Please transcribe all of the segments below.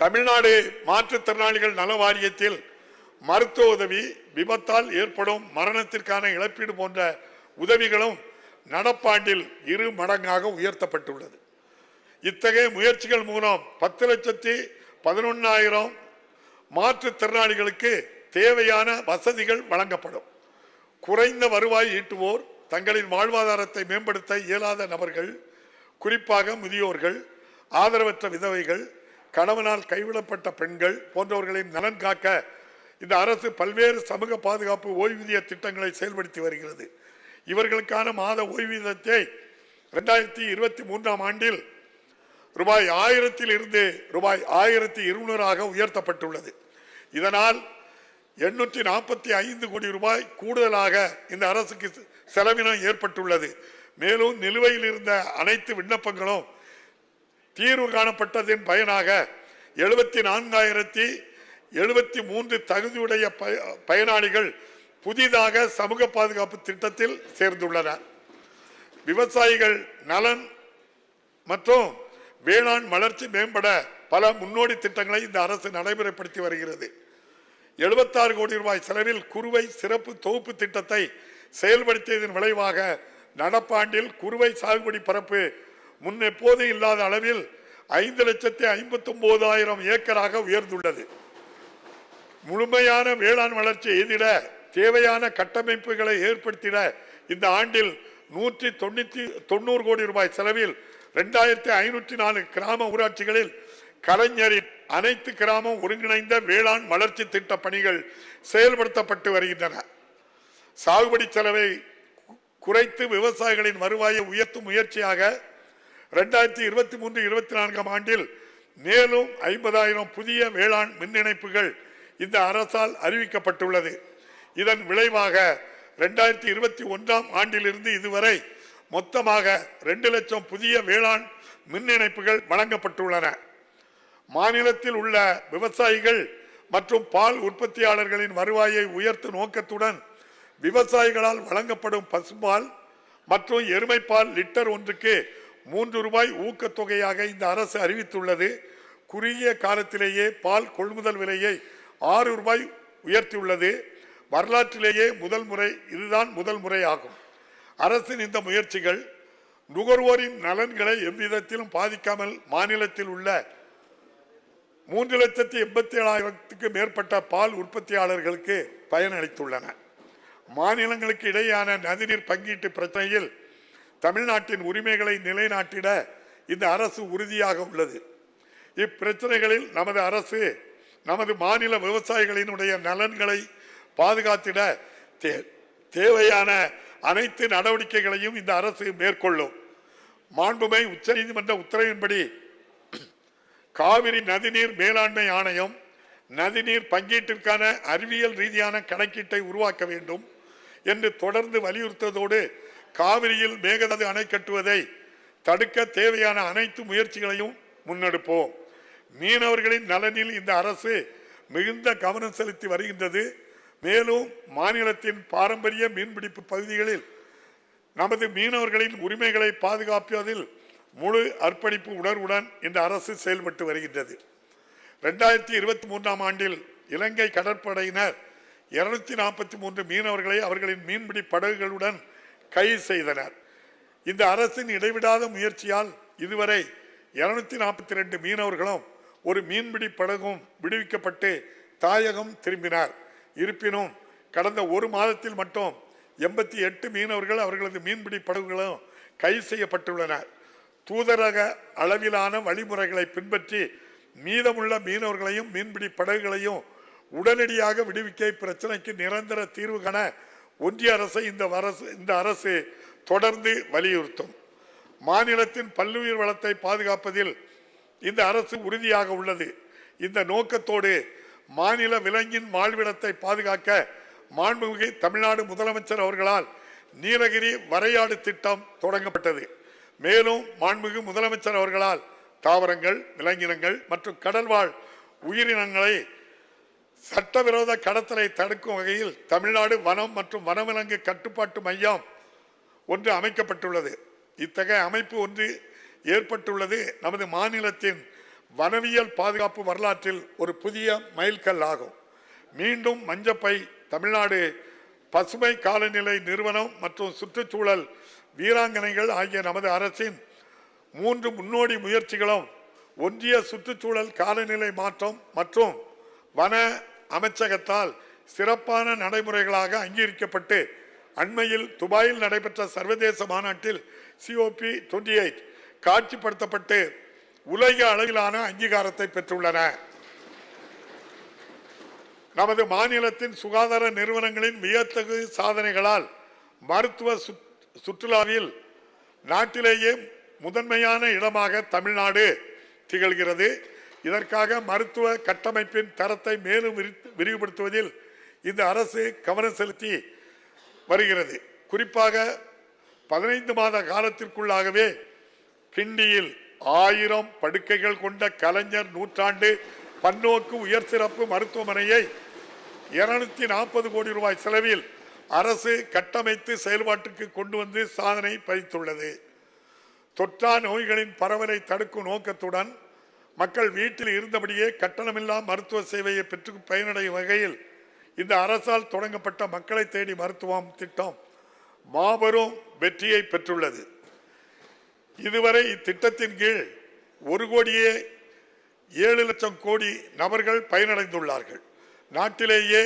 தமிழ்நாடு மாற்றுத்திறனாளிகள் நல வாரியத்தில் மருத்துவ உதவி விபத்தால் ஏற்படும் மரணத்திற்கான இழப்பீடு போன்ற உதவிகளும் நடப்பாண்டில் இரு மடங்காக உயர்த்தப்பட்டுள்ளது. இத்தகைய முயற்சிகள் மூலம் பத்து லட்சத்தி பதினொன்னாயிரம் மாற்றுத்திறனாளிகளுக்கு தேவையான வசதிகள் வழங்கப்படும். குறைந்த வருவாய் ஈட்டுவோர் தங்களின் வாழ்வாதாரத்தை மேம்படுத்த இயலாத நபர்கள் குறிப்பாக முதியோர்கள் ஆதரவற்ற விதவைகள் கணவனால் கைவிடப்பட்ட பெண்கள் போன்றவர்களின் நலன் காக்க இந்த அரசு பல்வேறு சமூக பாதுகாப்பு ஓய்வூதிய திட்டங்களை செயல்படுத்தி வருகிறது. இவர்களுக்கான மாத ஓய்வூதியத்தை இரண்டாயிரத்தி இருபத்தி மூன்றாம் ஆண்டில் ரூபாய் ஆயிரத்தில் இருந்து ரூபாய் ஆயிரத்தி இருநூறாக உயர்த்தப்பட்டுள்ளது. இதனால் எண்ணூற்றி நாற்பத்தி ஐந்து கோடி ரூபாய் கூடுதலாக இந்த அரசுக்கு செலவினம் ஏற்பட்டுள்ளது. மேலும் நிலுவையில் இருந்த அனைத்து விண்ணப்பங்களும் தீர்வு காணப்பட்டதின் பயனாக எழுபத்தி நான்காயிரத்தி எழுபத்தி மூன்று தகுதியுடைய பய- பயனாளிகள் புதிதாக சமூக பாதுகாப்பு திட்டத்தில் சேர்ந்துள்ளனர். விவசாயிகள் நலன் மற்றும் வேளாண் வளர்ச்சி மேம்பட பல முன்னோடி திட்டங்களை இந்த அரசு நடைமுறைப்படுத்தி வருகிறது. எழுபத்தாறு கோடி ரூபாய் செலவில் குறுவை சிறப்பு தொகுப்பு திட்டத்தை செயல்படுத்தியதன் விளைவாக நடப்பாண்டில் குறுவை சாகுபடி பரப்பு முன்னெப்போது இல்லாத அளவில் ஐந்து லட்சத்தி ஐம்பத்தி ஒன்பதாயிரம் ஏக்கராக உயர்ந்துள்ளது. முழுமையான வேளாண் வளர்ச்சி எய்திட தேவையான கட்டமைப்புகளை ஏற்படுத்திட இந்த ஆண்டில் நூற்றி தொண்ணூத்தி தொண்ணூறு கோடி ரூபாய் செலவில் ரெண்டாயிரத்தி ஐநூற்றி நாலு கிராம ஊராட்சிகளில் கலைஞரின் அனைத்து கிராமம் ஒருங்கிணைந்த வேளாண் வளர்ச்சி திட்ட பணிகள் செயல்படுத்தப்பட்டு வருகின்றன. சாகுபடி செலவை குறைத்து விவசாயிகளின் வருவாயை உயர்த்தும் முயற்சியாக ரெண்டாயிரத்தி இருபத்தி மூன்று இருபத்தி நான்காம் ஆண்டில் மேலும் ஐம்பதாயிரம் புதிய வேளாண் மின் இணைப்புகள் இந்த அரசால் அறிவிக்கப்பட்டுள்ளது. இதன் விளைவாக ரெண்டாயிரத்தி இருபத்தி ஒன்றாம் ஆண்டிலிருந்து இதுவரை மொத்தமாக ரெண்டு லட்சம் புதிய வேளாண் மின் இணைப்புகள் வழங்கப்பட்டுள்ளன. மாநிலத்தில் உள்ள விவசாயிகள் மற்றும் பால் உற்பத்தியாளர்களின் வருவாயை உயர்த்தும் நோக்கத்துடன் விவசாயிகளால் வழங்கப்படும் பசும்பால் மற்றும் எருமைப்பால் லிட்டர் ஒன்றுக்கு மூன்று ரூபாய் ஊக்கத்தொகையாக இந்த அரசு அறிவித்துள்ளது. குறுகிய காலத்திலேயே பால் கொள்முதல் விலையை ஆறு ரூபாய் உயர்த்தியுள்ளது. வரலாற்றிலேயே முதல் முறை இதுதான் முதல் முறை ஆகும். அரசின் இந்த முயற்சிகள் நுகர்வோரின் நலன்களை எவ்விதத்திலும் பாதிக்காமல் மாநிலத்தில் உள்ள மூன்று லட்சத்தி எண்பத்தி ஏழாயிரத்துக்கு மேற்பட்ட பால் உற்பத்தியாளர்களுக்கு பயனளித்துள்ளன. மாநிலங்களுக்கு இடையேயான நதிநீர் பங்கீட்டு பிரச்சனையில் தமிழ்நாட்டின் உரிமைகளை நிலைநாட்டிட இந்த அரசு உறுதியாக உள்ளது. இப்பிரச்சனைகளில் நமது அரசு நமது மாநில விவசாயிகளினுடைய நலன்களை பாதுகாத்திட தே- தேவையான அனைத்து நடவடிக்கைகளையும் இந்த அரசு மேற்கொள்ளும். மாண்புமை உச்சநீதிமன்ற உத்தரவின்படி காவிரி நதிநீர் மேலாண்மை ஆணையம் நதிநீர் பங்கீட்டிற்கான அறிவியல் ரீதியான கணக்கீட்டை உருவாக்க வேண்டும் என்று தொடர்ந்து வலியுறுத்ததோடு காவிரியில் மேகதாது அணை கட்டுவதை தடுக்க தேவையான அனைத்து முயற்சிகளையும் முன்னெடுப்போம். மீனவர்களின் நலனில் இந்த அரசு மிகுந்த கவனம் செலுத்தி வருகின்றது. மேலும் மாநிலத்தின் பாரம்பரிய மீன்பிடிப்பு பகுதிகளில் நமது மீனவர்களின் உரிமைகளை பாதுகாப்பதில் முழு அர்ப்பணிப்பு உணர்வுடன் இந்த அரசு செயல்பட்டு வருகின்றது. ரெண்டாயிரத்தி இருபத்தி மூன்றாம் ஆண்டில் இலங்கை கடற்படையினர் இருநூத்தி நாற்பத்தி மூன்று மீனவர்களை அவர்களின் மீன்பிடி படகுகளுடன் கைது செய்தனர். இந்த அரசின் இடைவிடாத முயற்சியால் இதுவரை இருநூத்தி நாற்பத்தி ரெண்டு மீனவர்களும் ஒரு மீன்பிடி படகும் விடுவிக்கப்பட்டு தாயகம் திரும்பினார். இருப்பினும் கடந்த ஒரு மாதத்தில் மட்டும் எண்பத்தி எட்டு மீனவர்கள் அவர்களது மீன்பிடி படகுகளும் கைது செய்யப்பட்டுள்ளனர். தூதரக அளவிலான வழிமுறைகளை பின்பற்றி மீதமுள்ள மீனவர்களையும் மீன்பிடி படகுகளையும் உடனடியாக விடுவிக்க பிரச்சனைக்கு நிரந்தர தீர்வு காண ஒன்றிய அரசை இந்த அரசு இந்த அரசு தொடர்ந்து வலியுறுத்தும். மாநிலத்தின் பல்லுயிர் வளத்தை பாதுகாப்பதில் இந்த அரசு உறுதியாக உள்ளது. இந்த நோக்கத்தோடு மாநில விலங்கின் வாழ்விடத்தை பாதுகாக்க மாண்புமிகு தமிழ்நாடு முதலமைச்சர் அவர்களால் நீலகிரி வரையாடு திட்டம் தொடங்கப்பட்டது. மேலும் மாண்புமிகு முதலமைச்சர் அவர்களால் தாவரங்கள் விலங்கினங்கள் மற்றும் கடல்வாழ் உயிரினங்களை சட்டவிரோத கடத்தலை தடுக்கும் வகையில் தமிழ்நாடு வனம் மற்றும் வனவிலங்கு கட்டுப்பாட்டு மையம் ஒன்று அமைக்கப்பட்டுள்ளது. இத்தகைய அமைப்பு ஒன்று ஏற்பட்டுள்ளது. நமது மாநிலத்தின் வனவியல் பாதுகாப்பு வரலாற்றில் ஒரு புதிய மைல்கல் ஆகும். மீண்டும் மஞ்சப்பை தமிழ்நாடு பசுமை காலநிலை நிறுவனம் மற்றும் சுற்றுச்சூழல் வீராங்கனைகள் ஆகிய நமது அரசின் மூன்று முன்னோடி முயற்சிகளும் ஒன்றிய சுற்றுச்சூழல் காலநிலை மாற்றம் மற்றும் வன அமைச்சகத்தால் சிறப்பான நடைமுறைகளாக அங்கீகரிக்கப்பட்டு அண்மையில் துபாயில் நடைபெற்ற சர்வதேச மாநாட்டில் சிஓபி 28 எயிட் காட்சிப்படுத்தப்பட்டு உலக அளவிலான அங்கீகாரத்தை பெற்றுள்ளன. நமது மாநிலத்தின் சுகாதார நிறுவனங்களின் வியத்தகு சாதனைகளால் மருத்துவ சுற்றுலாவில் நாட்டிலேயே முதன்மையான இடமாக தமிழ்நாடு திகழ்கிறது. இதற்காக மருத்துவ கட்டமைப்பின் தரத்தை மேலும் விரிவுபடுத்துவதில் இந்த அரசு கவனம் செலுத்தி வருகிறது. குறிப்பாக பதினைந்து மாத காலத்திற்குள்ளாகவே கிண்டியில் ஆயிரம் படுக்கைகள் கொண்ட கலைஞர் நூற்றாண்டு பன்னோக்கு உயர் சிறப்பு மருத்துவமனையை இருநூத்தி நாற்பது கோடி ரூபாய் செலவில் அரசு கட்டமைத்து செயல்பாட்டுக்கு கொண்டு வந்து சாதனை பதித்துள்ளது தொற்றா நோய்களின் பரவலை தடுக்கும் நோக்கத்துடன் மக்கள் வீட்டில் இருந்தபடியே கட்டணமில்லா மருத்துவ சேவையை பெற்று பயனடையும் வகையில் இந்த அரசால் தொடங்கப்பட்ட மக்களை தேடி மருத்துவம் திட்டம் மாபெரும் வெற்றியை பெற்றுள்ளது. இதுவரை இத்திட்டத்தின் கீழ் ஒரு கோடியே ஏழு லட்சம் கோடி நபர்கள் பயனடைந்துள்ளார்கள். நாட்டிலேயே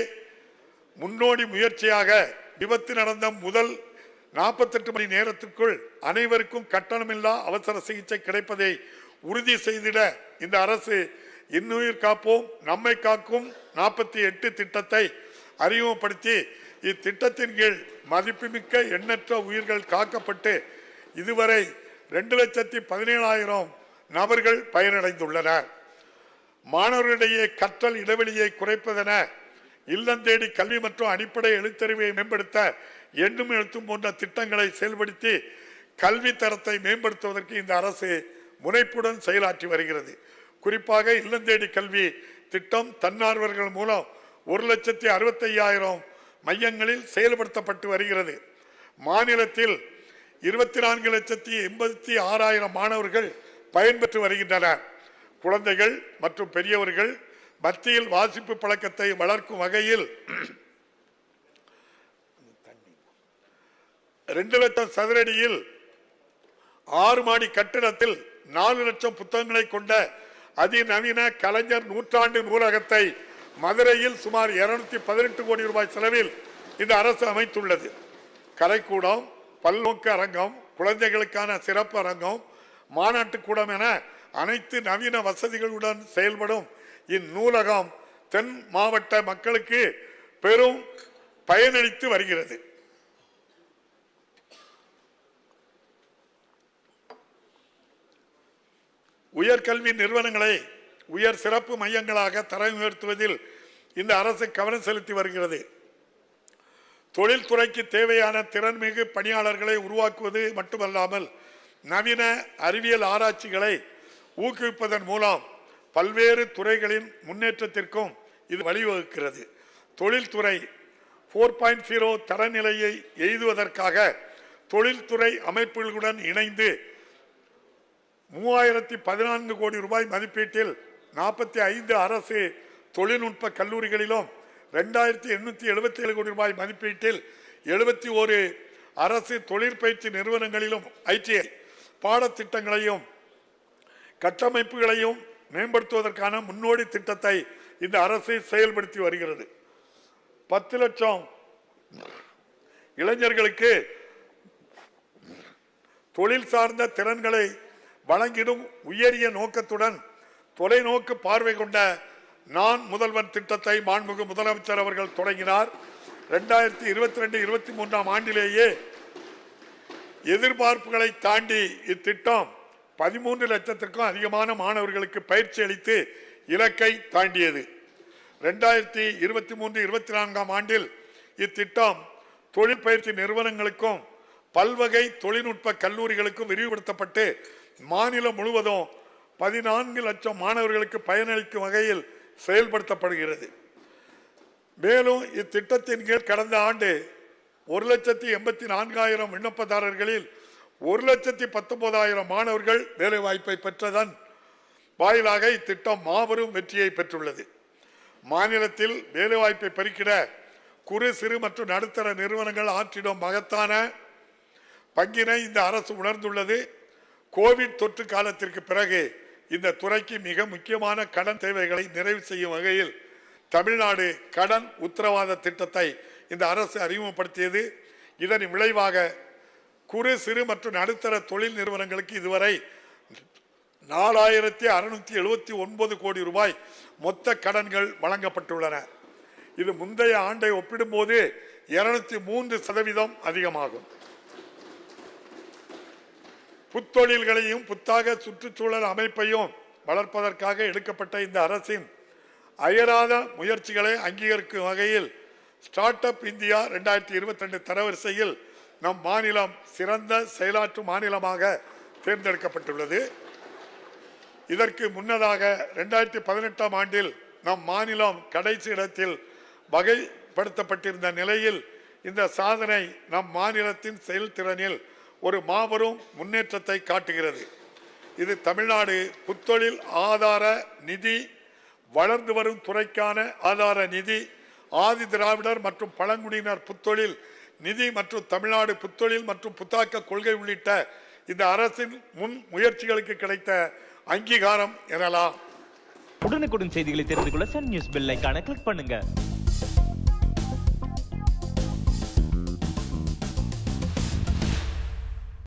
முன்னோடி முயற்சியாக விபத்து நடந்த முதல் நாற்பத்தெட்டு மணி நேரத்திற்குள் அனைவருக்கும் கட்டணமில்லா அவசர சிகிச்சை கிடைப்பதை உறுதி செய்திட இந்த அரசு இன்னுயிர் காப்போம் நம்மை காக்கும் நாற்பத்தி எட்டு திட்டத்தை அறிமுகப்படுத்தி இத்திட்டத்தின் கீழ் மதிப்புமிக்க எண்ணற்ற உயிர்கள் காக்கப்பட்டு இதுவரை ரெண்டு லட்சத்தி பதினேழாயிரம் நபர்கள் பயனடைந்துள்ளனர். மாணவர்களிடையே கற்றல் இடைவெளியை குறைப்பதென இல்லம் தேடி கல்வி மற்றும் அடிப்படை எழுத்தறிவை மேம்படுத்த எண்ணும் எழுத்தும் போன்ற திட்டங்களை செயல்படுத்தி கல்வி தரத்தை மேம்படுத்துவதற்கு இந்த அரசு முனைப்புடன் செயலாற்றி வருகிறது. குறிப்பாக இல்லந்தேடி கல்வி திட்டம் தன்னார்வர்கள் மூலம் ஒரு லட்சத்தி அறுபத்தையாயிரம் மையங்களில் செயல்படுத்தப்பட்டு வருகிறது. மாநிலத்தில் இருபத்தி நான்கு லட்சத்தி எண்பத்தி ஆறாயிரம் மாணவர்கள் பயன்பெற்று வருகின்றனர். குழந்தைகள் மற்றும் பெரியவர்கள் மத்தியில் வாசிப்பு பழக்கத்தை வளர்க்கும் வகையில் ரெண்டு லட்சம் சதுரடியில் ஆறு மாடி கட்டிடத்தில் நாலு லட்சம் புத்தகங்களை கொண்ட அதிநவீன கலைஞர் நூற்றாண்டு நூலகத்தை மதுரையில் சுமார் இருநூத்தி பதினெட்டு கோடி ரூபாய் செலவில் இந்த அரசு அமைத்துள்ளது. கலைக்கூடம் பல்நோக்கு அரங்கம் குழந்தைகளுக்கான சிறப்பு அரங்கம் மாநாட்டு கூடம் என அனைத்து நவீன வசதிகளுடன் செயல்படும் இந்நூலகம் தென் மாவட்ட மக்களுக்கு பெரும் பயனளித்து வருகிறது. உயர்கல்வி நிறுவனங்களை உயர் சிறப்பு மையங்களாக தரம் உயர்த்துவதில் இந்த அரசு கவனம் செலுத்தி வருகிறது. தொழில்துறைக்கு தேவையான திறன்மிகு பணியாளர்களை உருவாக்குவது மட்டுமல்லாமல் நவீன அறிவியல் ஆராய்ச்சிகளை ஊக்குவிப்பதன் மூலம் பல்வேறு துறைகளின் முன்னேற்றத்திற்கும் இது வழிவகுக்கிறது. தொழில்துறை ஃபோர் பாயிண்ட் ஜீரோ தரநிலையை எய்துவதற்காக தொழில்துறை அமைப்புகளுடன் இணைந்து மூவாயிரத்தி பதினான்கு கோடி ரூபாய் மதிப்பீட்டில் நாற்பத்தி ஐந்து அரசு தொழில்நுட்ப கல்லூரிகளிலும் ரெண்டாயிரத்தி எண்ணூற்றி எழுபத்தி ஏழு கோடி ரூபாய் மதிப்பீட்டில் எழுபத்தி ஒரு அரசு தொழிற்பயிற்சி நிறுவனங்களிலும் ஐடிஐ பாடத்திட்டங்களையும் கட்டமைப்புகளையும் மேம்படுத்துவதற்கான முன்னோடி திட்டத்தை இந்த அரசு செயல்படுத்தி வருகிறது. பத்து லட்சம் இளைஞர்களுக்கு தொழில் சார்ந்த திறன்களை வழங்கிடும் உயரிய நோக்கத்துடன் தொலைநோக்கு பார்வை கொண்ட நான் முதல்வன் திட்டத்தை மாண்புமிகு முதலமைச்சர் அவர்கள் தொடங்கினார். ரெண்டாயிரத்தி இருபத்தி ரெண்டு இருபத்தி மூன்றாம் ஆண்டிலேயே எதிர்பார்ப்புகளை தாண்டி இத்திட்டம் பதிமூன்று லட்சத்திற்கும் அதிகமான மாணவர்களுக்கு பயிற்சி அளித்து இலக்கை தாண்டியது. ரெண்டாயிரத்தி இருபத்தி மூன்று இருபத்தி நான்காம் ஆண்டில் இத்திட்டம் தொழிற்பயிற்சி நிறுவனங்களுக்கும் பல்வகை தொழில்நுட்ப கல்லூரிகளுக்கும் விரிவுபடுத்தப்பட்டு மாநிலம் முழுவதும் பதினான்கு லட்சம் மாணவர்களுக்கு பயனளிக்கும் வகையில் செயல்படுத்தப்படுகிறது. மேலும் இத்திட்டத்தின் கீழ் கடந்த ஆண்டு ஒரு லட்சத்தி எண்பத்தி நான்காயிரம் விண்ணப்பதாரர்களில் ஒரு லட்சத்தி பத்தொன்பதாயிரம் மாணவர்கள் வேலைவாய்ப்பை பெற்றதன் வாயிலாக இத்திட்டம் மாபெரும் வெற்றியை பெற்றுள்ளது. மாநிலத்தில் வேலைவாய்ப்பை பெருக்கிட குறு சிறு மற்றும் நடுத்தர நிறுவனங்கள் ஆற்றிடும் மகத்தான பங்கினை இந்த அரசு உணர்ந்துள்ளது. கோவிட் தொற்று காலத்திற்கு பிறகு இந்த துறைக்கு மிக முக்கியமான கடன் தேவைகளை நிறைவு செய்யும் வகையில் தமிழ்நாடு கடன் உத்தரவாத திட்டத்தை இந்த அரசு அறிமுகப்படுத்தியது. இதன் விளைவாக குறு சிறு மற்றும் நடுத்தர தொழில் நிறுவனங்களுக்கு இதுவரை நாலாயிரத்தி அறுநூற்றி எழுபத்தி ஒன்பது கோடி ரூபாய் மொத்த கடன்கள் வழங்கப்பட்டுள்ளன. இது முந்தைய ஆண்டை ஒப்பிடும்போது இருநூத்தி மூன்று சதவீதம் அதிகமாகும். புத்தொழில்களையும் புத்தாக சுற்றுச்சூழல் அமைப்பையும் வளர்ப்பதற்காக எடுக்கப்பட்ட இந்த அரசின் அயராத முயற்சிகளை அங்கீகரிக்கும் வகையில் ஸ்டார்ட் அப் இந்தியா ரெண்டாயிரத்தி இருபத்தி ரெண்டு தரவரிசையில் நம் மாநிலம் சிறந்த செயலாற்றும் மாநிலமாக தேர்ந்தெடுக்கப்பட்டுள்ளது. இதற்கு முன்னதாக ரெண்டாயிரத்தி பதினெட்டாம் ஆண்டில் நம் மாநிலம் கடைசி இடத்தில் வகைப்படுத்தப்பட்டிருந்த நிலையில் இந்த சாதனை நம் மாநிலத்தின் செயல்திறனில் ஒரு மாபெரும் முன்னேற்றத்தை காட்டுகிறது. இது தமிழ்நாடு புத்தொழில் ஆதார நிதி வளர்ந்து வரும் துறைக்கான ஆதார நிதி ஆதி திராவிடர் மற்றும் பழங்குடியினர் புத்தொழில் நிதி மற்றும் தமிழ்நாடு புத்தொழில் மற்றும் புத்தாக்க கொள்கை உள்ளிட்ட இந்த அரசின் முன் முயற்சிகளுக்கு கிடைத்த அங்கீகாரம் எனலாம். உடனுக்குடன் செய்திகளை தெரிந்து கொள்ள சன் நியூஸ் பெல் ஐகானை கிளிக் பண்ணுங்க.